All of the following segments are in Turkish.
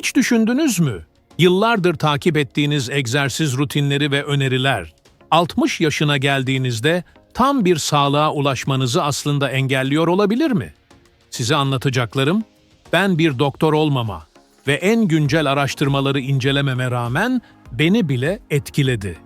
Hiç düşündünüz mü? Yıllardır takip ettiğiniz egzersiz rutinleri ve öneriler 60 yaşına geldiğinizde tam bir sağlığa ulaşmanızı aslında engelliyor olabilir mi? Size anlatacaklarım, ben bir doktor olmama ve en güncel araştırmaları incelememe rağmen beni bile etkiledi.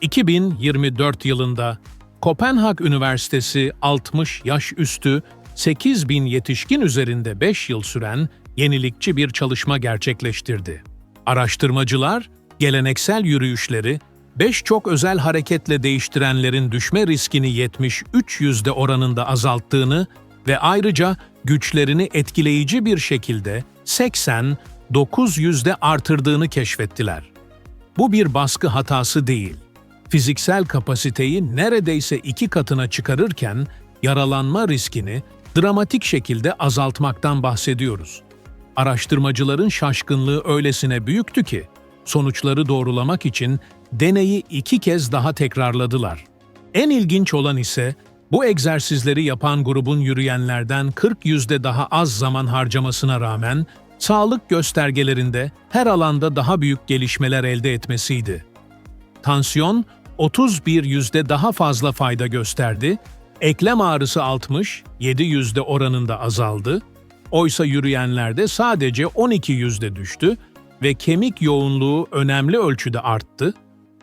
2024 yılında Kopenhag Üniversitesi 60 yaş üstü 8 bin yetişkin üzerinde 5 yıl süren yenilikçi bir çalışma gerçekleştirdi. Araştırmacılar, geleneksel yürüyüşleri 5 çok özel hareketle değiştirenlerin düşme riskini 73 yüzde oranında azalttığını ve ayrıca güçlerini etkileyici bir şekilde 89 yüzde artırdığını keşfettiler. Bu bir baskı hatası değil. Fiziksel kapasiteyi neredeyse iki katına çıkarırken yaralanma riskini dramatik şekilde azaltmaktan bahsediyoruz. Araştırmacıların şaşkınlığı öylesine büyüktü ki, sonuçları doğrulamak için deneyi iki kez daha tekrarladılar. En ilginç olan ise, bu egzersizleri yapan grubun yürüyenlerden 40 yüzde daha az zaman harcamasına rağmen, sağlık göstergelerinde her alanda daha büyük gelişmeler elde etmesiydi. Tansiyon 31 yüzde daha fazla fayda gösterdi, eklem ağrısı 60, 7 yüzde oranında azaldı, oysa yürüyenlerde sadece 12 yüzde düştü ve kemik yoğunluğu önemli ölçüde arttı,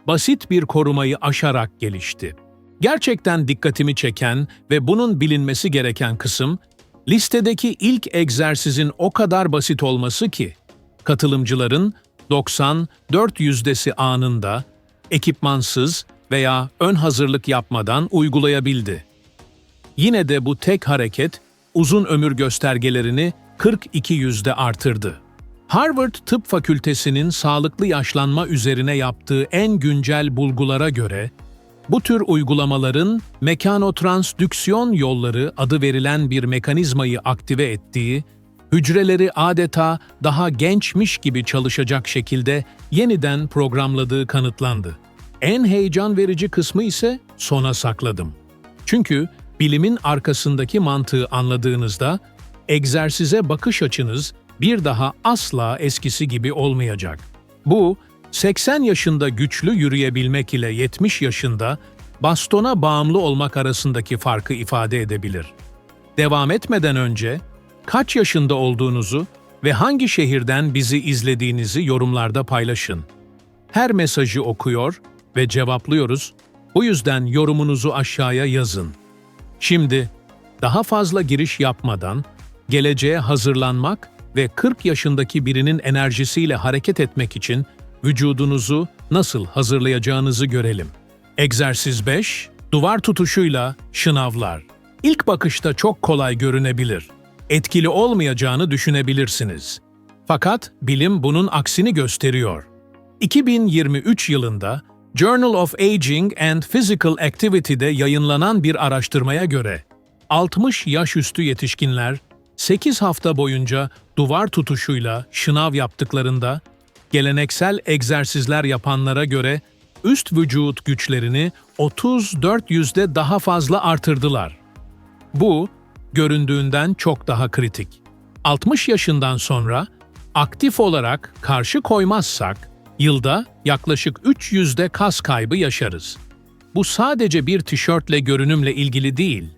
basit bir korumayı aşarak gelişti. Gerçekten dikkatimi çeken ve bunun bilinmesi gereken kısım, listedeki ilk egzersizin o kadar basit olması ki, katılımcıların 94 yüzdesi anında, ekipmansız veya ön hazırlık yapmadan uygulayabildi. Yine de bu tek hareket uzun ömür göstergelerini 42 yüzde artırdı. Harvard Tıp Fakültesi'nin sağlıklı yaşlanma üzerine yaptığı en güncel bulgulara göre, bu tür uygulamaların mekanotransdüksiyon yolları adı verilen bir mekanizmayı aktive ettiği, hücreleri adeta daha gençmiş gibi çalışacak şekilde yeniden programladığı kanıtlandı. En heyecan verici kısmı ise sona sakladım. Çünkü bilimin arkasındaki mantığı anladığınızda egzersize bakış açınız bir daha asla eskisi gibi olmayacak. Bu, 80 yaşında güçlü yürüyebilmek ile 70 yaşında bastona bağımlı olmak arasındaki farkı ifade edebilir. Devam etmeden önce kaç yaşında olduğunuzu ve hangi şehirden bizi izlediğinizi yorumlarda paylaşın. Her mesajı okuyor ve cevaplıyoruz. Bu yüzden yorumunuzu aşağıya yazın. Şimdi daha fazla giriş yapmadan geleceğe hazırlanmak ve 40 yaşındaki birinin enerjisiyle hareket etmek için vücudunuzu nasıl hazırlayacağınızı görelim. Egzersiz 5, duvar tutuşuyla şınavlar. İlk bakışta çok kolay görünebilir. Etkili olmayacağını düşünebilirsiniz. Fakat bilim bunun aksini gösteriyor. 2023 yılında Journal of Aging and Physical Activity'de yayınlanan bir araştırmaya göre 60 yaş üstü yetişkinler 8 hafta boyunca duvar tutuşuyla şınav yaptıklarında geleneksel egzersizler yapanlara göre üst vücut güçlerini 34 yüzde daha fazla artırdılar. Bu, göründüğünden çok daha kritik. 60 yaşından sonra aktif olarak karşı koymazsak yılda yaklaşık 3 yüzde kas kaybı yaşarız. Bu sadece bir tişörtle görünümle ilgili değil.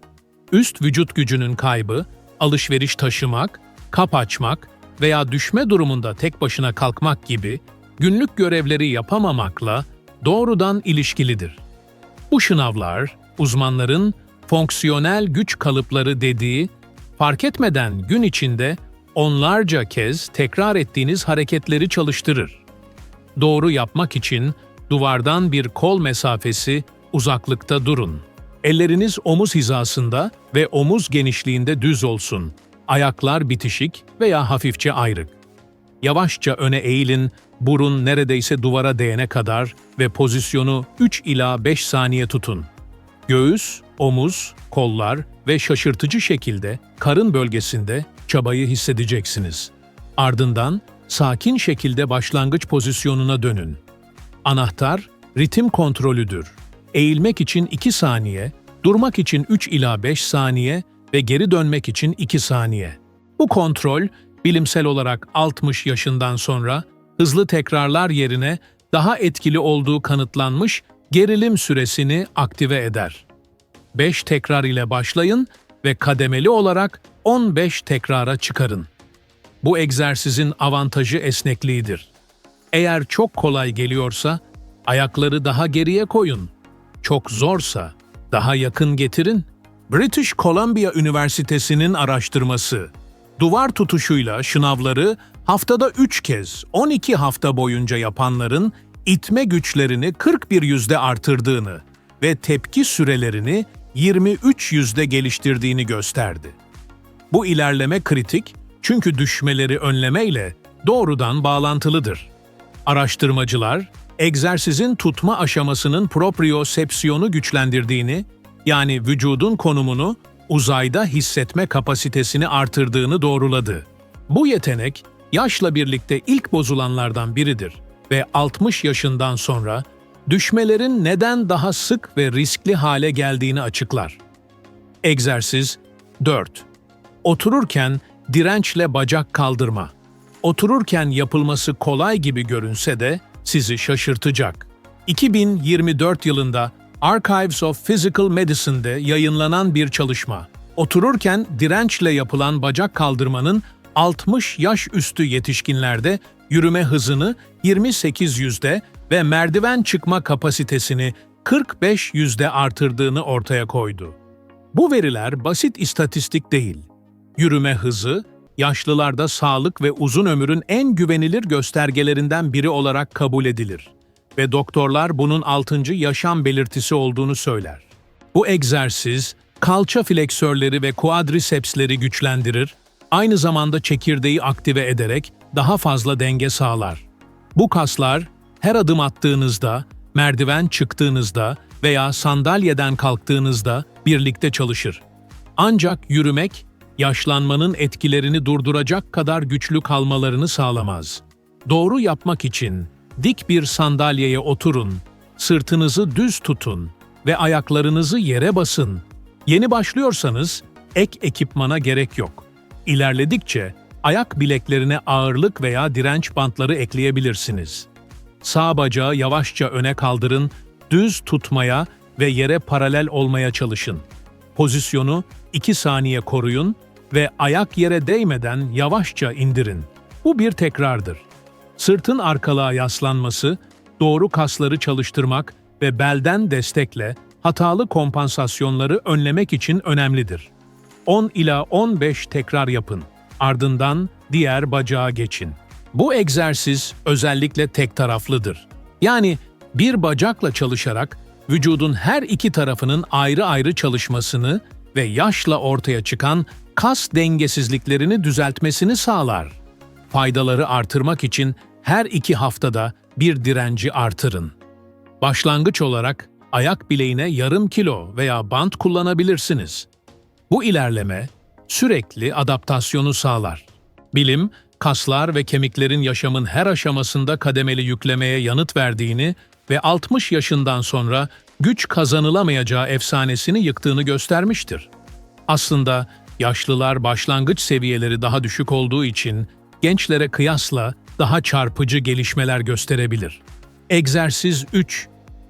Üst vücut gücünün kaybı, alışveriş taşımak, kap açmak veya düşme durumunda tek başına kalkmak gibi günlük görevleri yapamamakla doğrudan ilişkilidir. Bu şınavlar, uzmanların fonksiyonel güç kalıpları dediği, fark etmeden gün içinde onlarca kez tekrar ettiğiniz hareketleri çalıştırır. Doğru yapmak için duvardan bir kol mesafesi uzaklıkta durun. Elleriniz omuz hizasında ve omuz genişliğinde düz olsun. Ayaklar bitişik veya hafifçe ayrık. Yavaşça öne eğilin, burun neredeyse duvara değene kadar ve pozisyonu 3 ila 5 saniye tutun. Göğüs, omuz, kollar ve şaşırtıcı şekilde karın bölgesinde çabayı hissedeceksiniz. Ardından sakin şekilde başlangıç pozisyonuna dönün. Anahtar ritim kontrolüdür. Eğilmek için 2 saniye, durmak için 3 ila 5 saniye ve geri dönmek için 2 saniye. Bu kontrol bilimsel olarak 60 yaşından sonra hızlı tekrarlar yerine daha etkili olduğu kanıtlanmış gerilim süresini aktive eder. 5 tekrar ile başlayın ve kademeli olarak 15 tekrara çıkarın. Bu egzersizin avantajı esnekliğidir. Eğer çok kolay geliyorsa ayakları daha geriye koyun. Çok zorsa daha yakın getirin. British Columbia Üniversitesi'nin araştırması, duvar tutuşuyla şınavları haftada 3 kez 12 hafta boyunca yapanların itme güçlerini 41 yüzde artırdığını ve tepki sürelerini 23 yüzde geliştirdiğini gösterdi. Bu ilerleme kritik çünkü düşmeleri önlemeyle doğrudan bağlantılıdır. Araştırmacılar, egzersizin tutma aşamasının propriosepsiyonu güçlendirdiğini, yani vücudun konumunu uzayda hissetme kapasitesini artırdığını doğruladı. Bu yetenek, yaşla birlikte ilk bozulanlardan biridir ve 60 yaşından sonra düşmelerin neden daha sık ve riskli hale geldiğini açıklar. Egzersiz 4. Otururken dirençle bacak kaldırma. Otururken yapılması kolay gibi görünse de sizi şaşırtacak. 2024 yılında Archives of Physical Medicine'de yayınlanan bir çalışma, otururken dirençle yapılan bacak kaldırmanın 60 yaş üstü yetişkinlerde yürüme hızını 28 yüzde ve merdiven çıkma kapasitesini 45 yüzde artırdığını ortaya koydu. Bu veriler basit istatistik değil. Yürüme hızı, yaşlılarda sağlık ve uzun ömrün en güvenilir göstergelerinden biri olarak kabul edilir ve doktorlar bunun 6. yaşam belirtisi olduğunu söyler. Bu egzersiz, kalça fleksörleri ve quadricepsleri güçlendirir, aynı zamanda çekirdeği aktive ederek daha fazla denge sağlar. Bu kaslar her adım attığınızda, merdiven çıktığınızda veya sandalyeden kalktığınızda birlikte çalışır. Ancak yürümek, yaşlanmanın etkilerini durduracak kadar güçlü kalmalarını sağlamaz. Doğru yapmak için dik bir sandalyeye oturun, sırtınızı düz tutun ve ayaklarınızı yere basın. Yeni başlıyorsanız ek ekipmana gerek yok. İlerledikçe ayak bileklerine ağırlık veya direnç bantları ekleyebilirsiniz. Sağ bacağı yavaşça öne kaldırın, düz tutmaya ve yere paralel olmaya çalışın. Pozisyonu 2 saniye koruyun ve ayak yere değmeden yavaşça indirin. Bu bir tekrardır. Sırtın arkalığa yaslanması, doğru kasları çalıştırmak ve belden destekle hatalı kompansasyonları önlemek için önemlidir. 10 ila 15 tekrar yapın. Ardından diğer bacağa geçin. Bu egzersiz özellikle tek taraflıdır. Yani bir bacakla çalışarak vücudun her iki tarafının ayrı ayrı çalışmasını ve yaşla ortaya çıkan kas dengesizliklerini düzeltmesini sağlar. Faydaları artırmak için her iki haftada bir direnci artırın. Başlangıç olarak ayak bileğine yarım kilo veya bant kullanabilirsiniz. Bu ilerleme sürekli adaptasyonu sağlar. Bilim, kaslar ve kemiklerin yaşamın her aşamasında kademeli yüklemeye yanıt verdiğini ve 60 yaşından sonra güç kazanılamayacağı efsanesini yıktığını göstermiştir. Aslında yaşlılar başlangıç seviyeleri daha düşük olduğu için gençlere kıyasla daha çarpıcı gelişmeler gösterebilir. Egzersiz 3.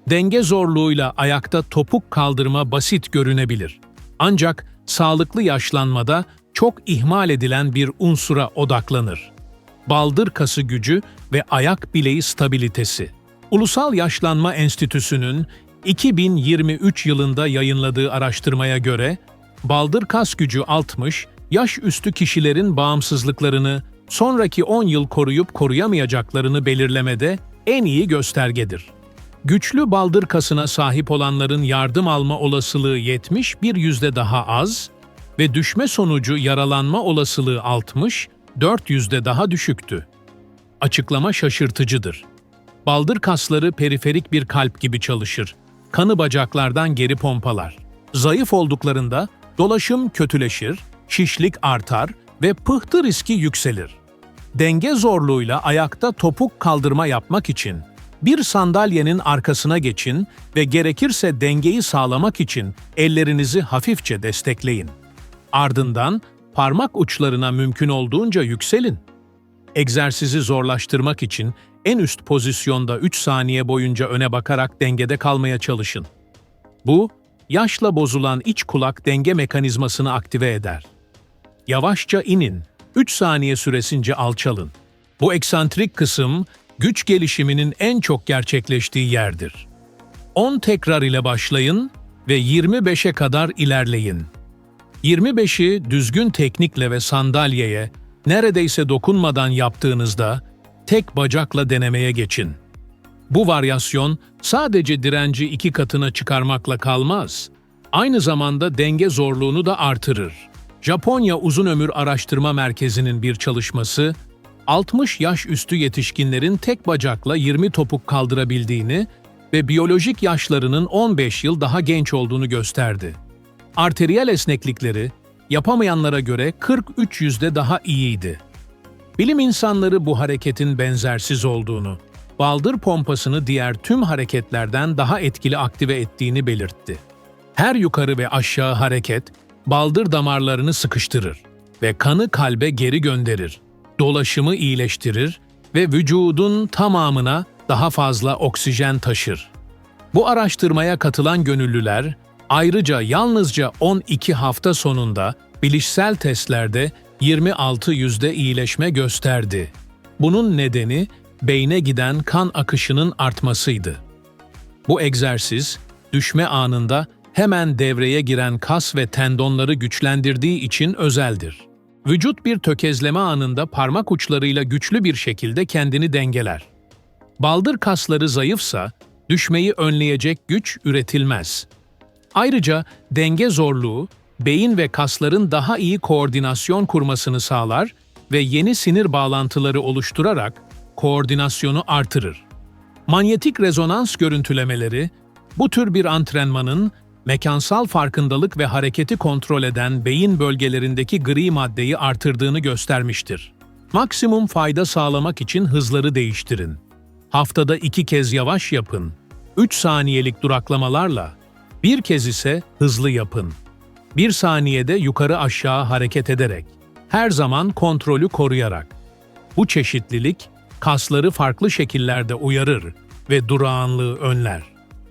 Denge zorluğuyla ayakta topuk kaldırma basit görünebilir. Ancak sağlıklı yaşlanmada çok ihmal edilen bir unsura odaklanır. Baldır kası gücü ve ayak bileği stabilitesi. Ulusal Yaşlanma Enstitüsü'nün 2023 yılında yayınladığı araştırmaya göre, baldır kas gücü 60, yaş üstü kişilerin bağımsızlıklarını sonraki 10 yıl koruyup koruyamayacaklarını belirlemede en iyi göstergedir. Güçlü baldır kasına sahip olanların yardım alma olasılığı 71 yüzde daha az ve düşme sonucu yaralanma olasılığı 60, 4 yüzde daha düşüktü. Açıklama şaşırtıcıdır. Baldır kasları periferik bir kalp gibi çalışır. Kanı bacaklardan geri pompalar. Zayıf olduklarında dolaşım kötüleşir, şişlik artar ve pıhtı riski yükselir. Denge zorluğuyla ayakta topuk kaldırma yapmak için bir sandalyenin arkasına geçin ve gerekirse dengeyi sağlamak için ellerinizi hafifçe destekleyin. Ardından parmak uçlarına mümkün olduğunca yükselin. Egzersizi zorlaştırmak için en üst pozisyonda 3 saniye boyunca öne bakarak dengede kalmaya çalışın. Bu, yaşla bozulan iç kulak denge mekanizmasını aktive eder. Yavaşça inin, 3 saniye süresince alçalın. Bu eksantrik kısım, güç gelişiminin en çok gerçekleştiği yerdir. 10 tekrar ile başlayın ve 25'e kadar ilerleyin. 25'i düzgün teknikle ve sandalyeye neredeyse dokunmadan yaptığınızda tek bacakla denemeye geçin. Bu varyasyon sadece direnci iki katına çıkarmakla kalmaz. Aynı zamanda denge zorluğunu da artırır. Japonya Uzun Ömür Araştırma Merkezi'nin bir çalışması, 60 yaş üstü yetişkinlerin tek bacakla 20 topuk kaldırabildiğini ve biyolojik yaşlarının 15 yıl daha genç olduğunu gösterdi. Arteriyel esneklikleri, yapamayanlara göre 43 yüzde daha iyiydi. Bilim insanları bu hareketin benzersiz olduğunu, baldır pompasını diğer tüm hareketlerden daha etkili aktive ettiğini belirtti. Her yukarı ve aşağı hareket, baldır damarlarını sıkıştırır ve kanı kalbe geri gönderir, dolaşımı iyileştirir ve vücudun tamamına daha fazla oksijen taşır. Bu araştırmaya katılan gönüllüler, ayrıca yalnızca 12 hafta sonunda bilişsel testlerde 26 yüzde iyileşme gösterdi. Bunun nedeni beyne giden kan akışının artmasıydı. Bu egzersiz, düşme anında hemen devreye giren kas ve tendonları güçlendirdiği için özeldir. Vücut bir tökezleme anında parmak uçlarıyla güçlü bir şekilde kendini dengeler. Baldır kasları zayıfsa, düşmeyi önleyecek güç üretilmez. Ayrıca denge zorluğu, beyin ve kasların daha iyi koordinasyon kurmasını sağlar ve yeni sinir bağlantıları oluşturarak koordinasyonu artırır. Manyetik rezonans görüntülemeleri, bu tür bir antrenmanın mekansal farkındalık ve hareketi kontrol eden beyin bölgelerindeki gri maddeyi artırdığını göstermiştir. Maksimum fayda sağlamak için hızları değiştirin. Haftada iki kez yavaş yapın. 3 saniyelik duraklamalarla, bir kez ise hızlı yapın. Bir saniyede yukarı aşağı hareket ederek, her zaman kontrolü koruyarak. Bu çeşitlilik, kasları farklı şekillerde uyarır ve durağanlığı önler.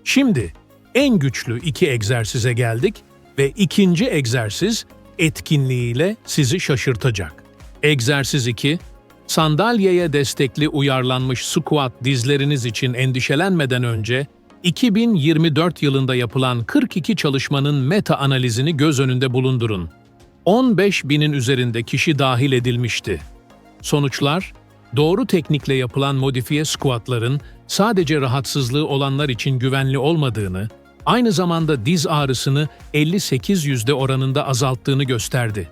Şimdi en güçlü iki egzersize geldik ve ikinci egzersiz etkinliğiyle sizi şaşırtacak. Egzersiz 2, sandalyeye destekli uyarlanmış squat dizleriniz için endişelenmeden önce 2024 yılında yapılan 42 çalışmanın meta analizini göz önünde bulundurun. 15 binin üzerinde kişi dahil edilmişti. Sonuçlar, doğru teknikle yapılan modifiye squatların sadece rahatsızlığı olanlar için güvenli olmadığını, aynı zamanda diz ağrısını 58 yüzde oranında azalttığını gösterdi.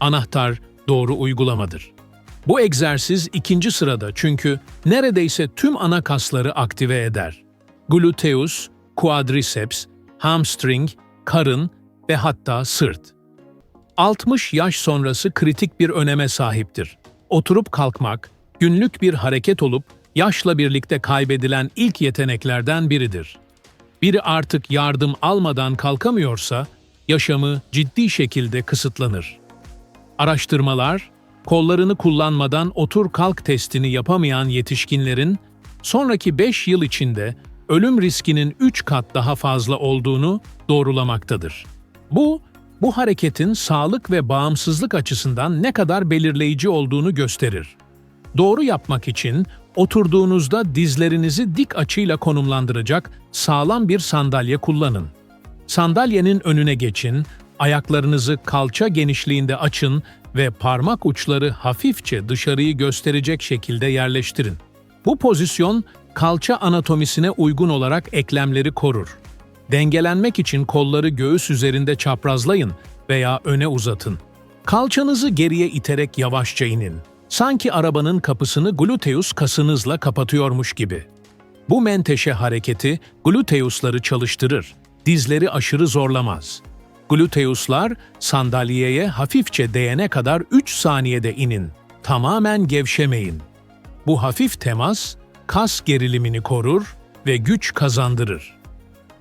Anahtar doğru uygulamadır. Bu egzersiz ikinci sırada çünkü neredeyse tüm ana kasları aktive eder. Gluteus, quadriceps, hamstring, karın ve hatta sırt. 60 yaş sonrası kritik bir öneme sahiptir. Oturup kalkmak, günlük bir hareket olup yaşla birlikte kaybedilen ilk yeteneklerden biridir. Biri artık yardım almadan kalkamıyorsa, yaşamı ciddi şekilde kısıtlanır. Araştırmalar, kollarını kullanmadan otur-kalk testini yapamayan yetişkinlerin sonraki 5 yıl içinde ölüm riskinin 3 kat daha fazla olduğunu doğrulamaktadır. Bu, bu hareketin sağlık ve bağımsızlık açısından ne kadar belirleyici olduğunu gösterir. Doğru yapmak için oturduğunuzda dizlerinizi dik açıyla konumlandıracak sağlam bir sandalye kullanın. Sandalyenin önüne geçin, ayaklarınızı kalça genişliğinde açın ve parmak uçları hafifçe dışarıyı gösterecek şekilde yerleştirin. Bu pozisyon kalça anatomisine uygun olarak eklemleri korur. Dengelenmek için kolları göğüs üzerinde çaprazlayın veya öne uzatın. Kalçanızı geriye iterek yavaşça inin. Sanki arabanın kapısını gluteus kasınızla kapatıyormuş gibi. Bu menteşe hareketi gluteusları çalıştırır, dizleri aşırı zorlamaz. Gluteuslar sandalyeye hafifçe değene kadar 3 saniyede inin. Tamamen gevşemeyin. Bu hafif temas, kas gerilimini korur ve güç kazandırır.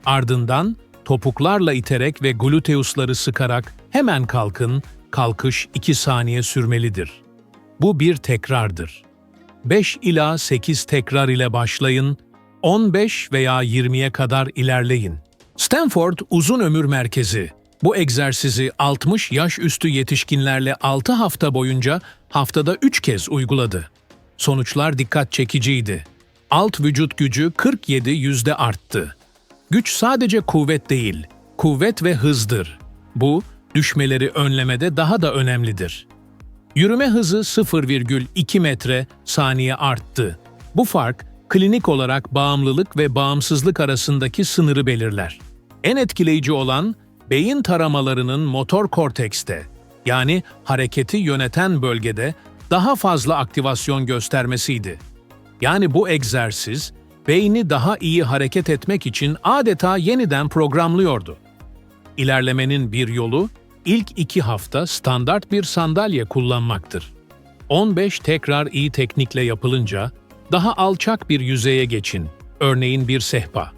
Ardından topuklarla iterek ve gluteusları sıkarak hemen kalkın, kalkış 2 saniye sürmelidir. Bu bir tekrardır. 5 ila 8 tekrar ile başlayın, 15 veya 20'ye kadar ilerleyin. Stanford Uzun Ömür Merkezi bu egzersizi 60 yaş üstü yetişkinlerle 6 hafta boyunca haftada 3 kez uyguladı. Sonuçlar dikkat çekiciydi. Alt vücut gücü 47 yüzde arttı. Güç sadece kuvvet değil, kuvvet ve hızdır. Bu, düşmeleri önlemede daha da önemlidir. Yürüme hızı 0,2 metre saniye arttı. Bu fark, klinik olarak bağımlılık ve bağımsızlık arasındaki sınırı belirler. En etkileyici olan, beyin taramalarının motor kortekste, yani hareketi yöneten bölgede daha fazla aktivasyon göstermesiydi. Yani bu egzersiz, beyni daha iyi hareket etmek için adeta yeniden programlıyordu. İlerlemenin bir yolu, ilk iki hafta standart bir sandalye kullanmaktır. 15 tekrar iyi teknikle yapılınca, daha alçak bir yüzeye geçin, örneğin bir sehpa.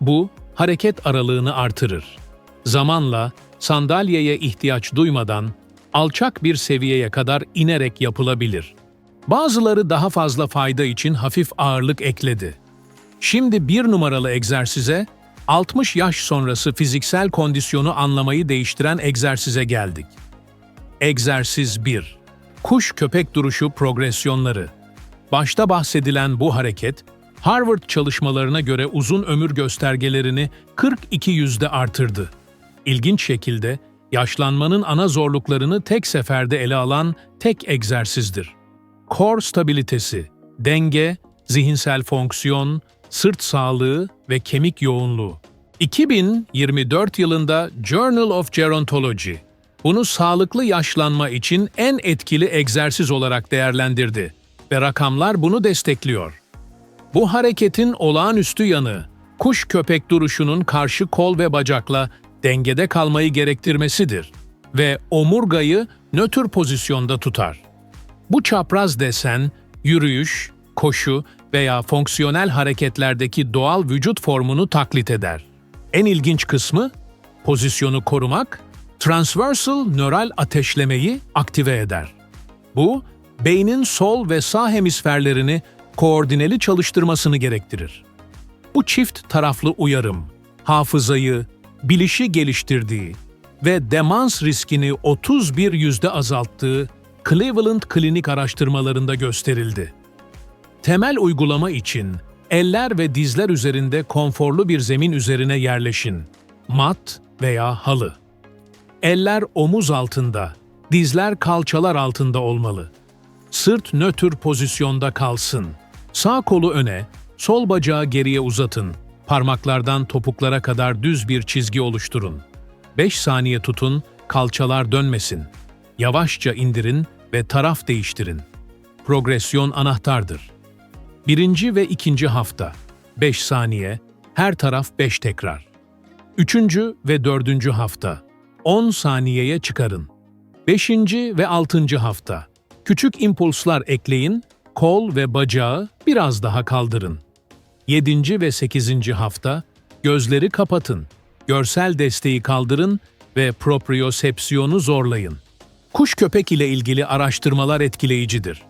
Bu, hareket aralığını artırır. Zamanla, sandalyeye ihtiyaç duymadan, alçak bir seviyeye kadar inerek yapılabilir. Bazıları daha fazla fayda için hafif ağırlık ekledi. Şimdi bir numaralı egzersize, 60 yaş sonrası fiziksel kondisyonu anlamayı değiştiren egzersize geldik. Egzersiz 1. Kuş köpek duruşu progresyonları. Başta bahsedilen bu hareket, Harvard çalışmalarına göre uzun ömür göstergelerini 42 yüzde artırdı. İlginç şekilde, yaşlanmanın ana zorluklarını tek seferde ele alan tek egzersizdir. Core stabilitesi, denge, zihinsel fonksiyon, sırt sağlığı ve kemik yoğunluğu. 2024 yılında Journal of Gerontology bunu sağlıklı yaşlanma için en etkili egzersiz olarak değerlendirdi ve rakamlar bunu destekliyor. Bu hareketin olağanüstü yanı, kuş köpek duruşunun karşı kol ve bacakla dengede kalmayı gerektirmesidir ve omurgayı nötr pozisyonda tutar. Bu çapraz desen, yürüyüş, koşu veya fonksiyonel hareketlerdeki doğal vücut formunu taklit eder. En ilginç kısmı, pozisyonu korumak, transversal nöral ateşlemeyi aktive eder. Bu, beynin sol ve sağ hemisferlerini koordineli çalıştırmasını gerektirir. Bu çift taraflı uyarım, hafızayı, bilişi geliştirdiği ve demans riskini 31 yüzde azalttığı Cleveland klinik araştırmalarında gösterildi. Temel uygulama için eller ve dizler üzerinde konforlu bir zemin üzerine yerleşin. Mat veya halı. Eller omuz altında, dizler kalçalar altında olmalı. Sırt nötr pozisyonda kalsın. Sağ kolu öne, sol bacağı geriye uzatın. Parmaklardan topuklara kadar düz bir çizgi oluşturun. 5 saniye tutun, kalçalar dönmesin. Yavaşça indirin ve taraf değiştirin. Progresyon anahtardır. Birinci ve ikinci hafta 5 saniye, her taraf 5 tekrar. Üçüncü ve dördüncü hafta 10 saniyeye çıkarın. Beşinci ve altıncı hafta küçük impulslar ekleyin, kol ve bacağı biraz daha kaldırın. Yedinci ve sekizinci hafta gözleri kapatın, görsel desteği kaldırın ve propriosepsiyonu zorlayın. Kuş köpek ile ilgili araştırmalar etkileyicidir.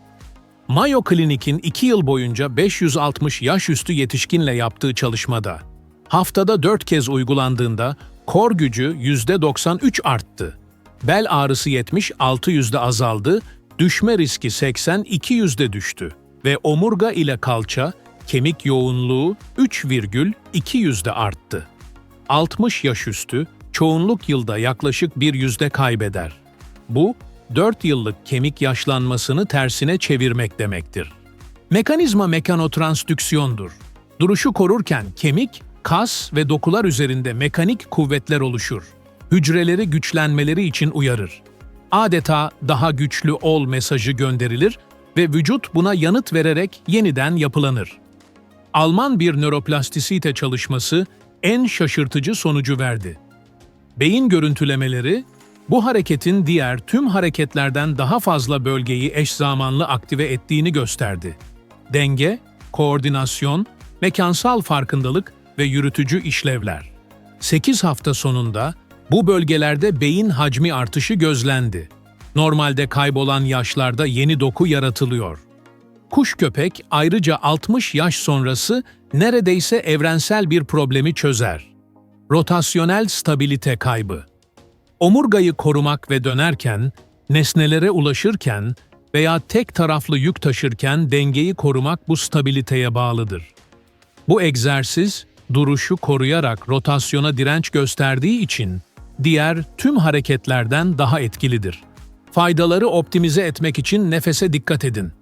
Mayo Klinik'in 2 yıl boyunca 560 yaş üstü yetişkinle yaptığı çalışmada, haftada 4 kez uygulandığında kor gücü %93 arttı. Bel ağrısı 76 yüzde azaldı, düşme riski 82 yüzde düştü ve omurga ile kalça, kemik yoğunluğu 3,2 yüzde arttı. 60 yaş üstü, çoğunluk yılda yaklaşık bir yüzde kaybeder. Bu, 4 yıllık kemik yaşlanmasını tersine çevirmek demektir. Mekanizma mekanotransdüksiyondur. Duruşu korurken kemik, kas ve dokular üzerinde mekanik kuvvetler oluşur. Hücreleri güçlenmeleri için uyarır. Adeta daha güçlü ol mesajı gönderilir ve vücut buna yanıt vererek yeniden yapılanır. Alman bir nöroplastisite çalışması en şaşırtıcı sonucu verdi. Beyin görüntülemeleri bu hareketin diğer tüm hareketlerden daha fazla bölgeyi eş zamanlı aktive ettiğini gösterdi. Denge, koordinasyon, mekansal farkındalık ve yürütücü işlevler. 8 hafta sonunda Bu bölgelerde beyin hacmi artışı gözlendi. Normalde kaybolan yaşlarda yeni doku yaratılıyor. Kuş köpek ayrıca 60 yaş sonrası neredeyse evrensel bir problemi çözer. Rotasyonel stabilite kaybı. Omurgayı korumak ve dönerken, nesnelere ulaşırken veya tek taraflı yük taşırken dengeyi korumak bu stabiliteye bağlıdır. Bu egzersiz, duruşu koruyarak rotasyona direnç gösterdiği için diğer tüm hareketlerden daha etkilidir. Faydaları optimize etmek için nefese dikkat edin.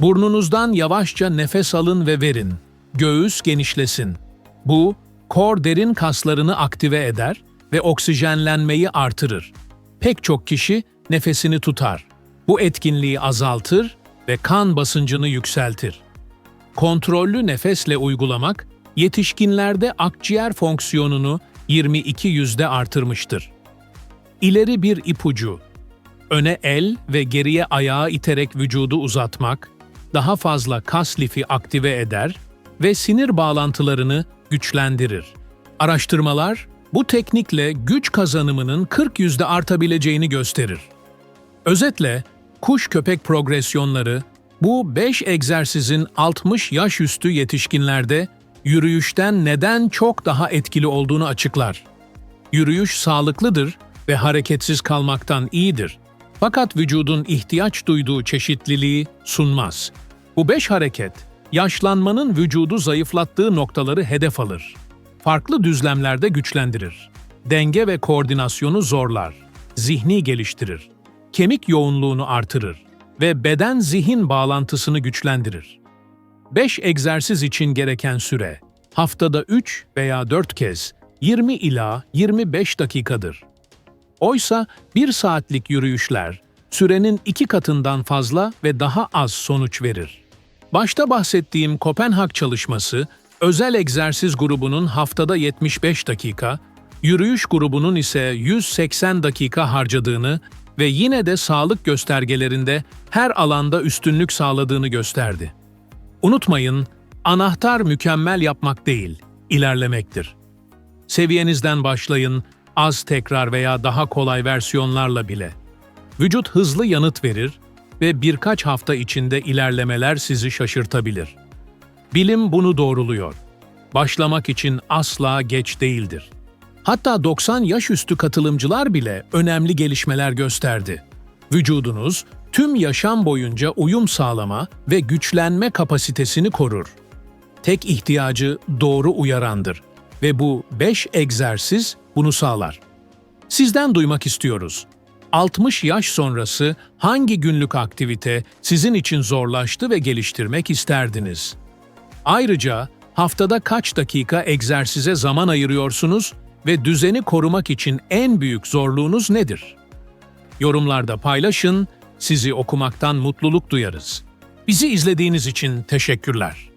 Burnunuzdan yavaşça nefes alın ve verin. Göğüs genişlesin. Bu, kor derin kaslarını aktive eder ve oksijenlenmeyi artırır. Pek çok kişi nefesini tutar. Bu etkinliği azaltır ve kan basıncını yükseltir. Kontrollü nefesle uygulamak, yetişkinlerde akciğer fonksiyonunu 22 yüzde artırmıştır. İleri bir ipucu. Öne el ve geriye ayağı iterek vücudu uzatmak, daha fazla kas lifi aktive eder ve sinir bağlantılarını güçlendirir. Araştırmalar, bu teknikle güç kazanımının 40 yüzde artabileceğini gösterir. Özetle, kuş köpek progresyonları bu 5 egzersizin 60 yaş üstü yetişkinlerde yürüyüşten neden çok daha etkili olduğunu açıklar. Yürüyüş sağlıklıdır ve hareketsiz kalmaktan iyidir. Fakat vücudun ihtiyaç duyduğu çeşitliliği sunmaz. Bu beş hareket, yaşlanmanın vücudu zayıflattığı noktaları hedef alır. Farklı düzlemlerde güçlendirir. Denge ve koordinasyonu zorlar. Zihni geliştirir. Kemik yoğunluğunu artırır ve beden-zihin bağlantısını güçlendirir. 5 egzersiz için gereken süre haftada 3 veya 4 kez 20 ila 25 dakikadır. Oysa 1 saatlik yürüyüşler sürenin iki katından fazla ve daha az sonuç verir. Başta bahsettiğim Kopenhag çalışması, özel egzersiz grubunun haftada 75 dakika, yürüyüş grubunun ise 180 dakika harcadığını ve yine de sağlık göstergelerinde her alanda üstünlük sağladığını gösterdi. Unutmayın, anahtar mükemmel yapmak değil, ilerlemektir. Seviyenizden başlayın, az tekrar veya daha kolay versiyonlarla bile. Vücut hızlı yanıt verir ve birkaç hafta içinde ilerlemeler sizi şaşırtabilir. Bilim bunu doğruluyor. Başlamak için asla geç değildir. Hatta 90 yaş üstü katılımcılar bile önemli gelişmeler gösterdi. Vücudunuz tüm yaşam boyunca uyum sağlama ve güçlenme kapasitesini korur. Tek ihtiyacı doğru uyarandır ve bu 5 egzersiz bunu sağlar. Sizden duymak istiyoruz. 60 yaş sonrası hangi günlük aktivite sizin için zorlaştı ve geliştirmek isterdiniz? Ayrıca haftada kaç dakika egzersize zaman ayırıyorsunuz ve düzeni korumak için en büyük zorluğunuz nedir? Yorumlarda paylaşın, sizi okumaktan mutluluk duyarız. Bizi izlediğiniz için teşekkürler.